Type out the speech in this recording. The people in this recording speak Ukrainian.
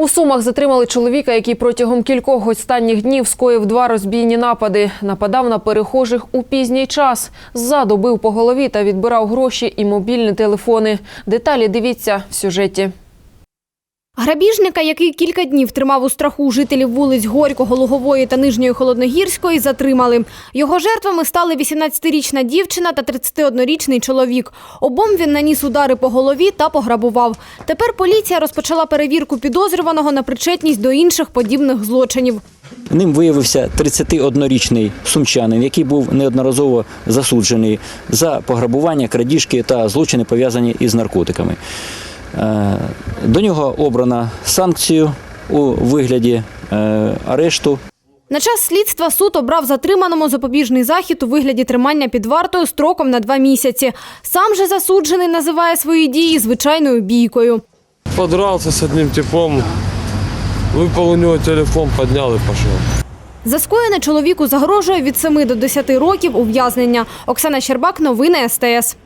У Сумах затримали чоловіка, який протягом кількох останніх днів скоїв два розбійні напади. Нападав на перехожих у пізній час. Ззаду бив по голові та відбирав гроші і мобільні телефони. Деталі дивіться в сюжеті. Грабіжника, який кілька днів тримав у страху жителів вулиць Горького, Лугової та Нижньої Холодногірської, затримали. Його жертвами стали 18-річна дівчина та 31-річний чоловік. Обом він наніс удари по голові та пограбував. Тепер поліція розпочала перевірку підозрюваного на причетність до інших подібних злочинів. Ним виявився 31-річний сумчанин, який був неодноразово засуджений за пограбування, крадіжки та злочини пов'язані із наркотиками. Е, До нього обрано санкцію у вигляді е, арешту На час слідства суд обрав затриманому запобіжний захід у вигляді тримання під вартою строком на два місяці. Сам же засуджений називає свої дії звичайною бійкою. Подрался с одним типом, выпал у него телефон, поднял и пошел. За скоєне чоловіку загрожує від 7 до 10 років ув'язнення. Оксана Щербак, новини СТС.